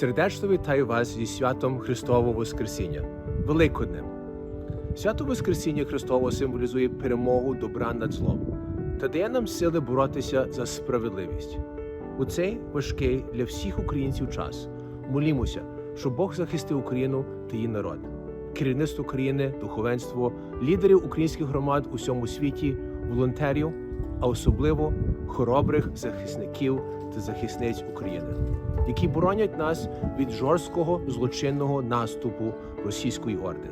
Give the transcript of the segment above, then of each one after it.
Сердечно вітаю вас зі святом Христового Воскресіння, Великоднем. Свято Воскресіння Христового символізує перемогу добра над злом та дає нам сили боротися за справедливість. У цей важкий для всіх українців час молімося, щоб Бог захистив Україну та її народ, керівництво країни, духовенство, лідерів українських громад у всьому світі, волонтерів, а особливо хоробрих захисників та захисниць України, які боронять нас від жорсткого злочинного наступу російської орди.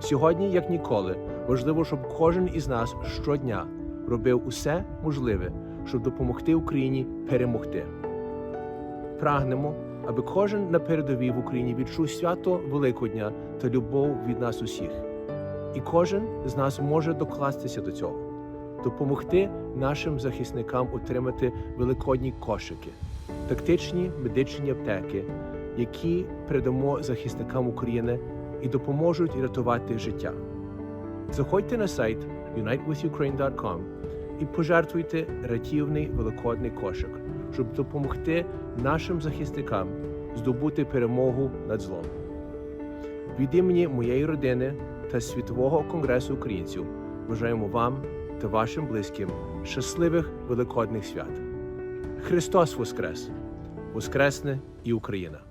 Сьогодні, як ніколи, важливо, щоб кожен із нас щодня робив усе можливе, щоб допомогти Україні перемогти. Прагнемо, аби кожен на передовій в Україні відчув свято Великодня та любов від нас усіх. І кожен з нас може докластися до цього, допомогти нашим захисникам отримати великодні кошики, тактичні медичні аптеки, які передамо захисникам України і допоможуть рятувати життя. Заходьте на сайт unitewithukraine.com і пожертвуйте рятівний великодний кошик, щоб допомогти нашим захисникам здобути перемогу над злом. Від імені моєї родини та Світового конгресу українців бажаємо вам та вашим близьким щасливих великодних свят. Христос Воскрес! Воскресне і Україна!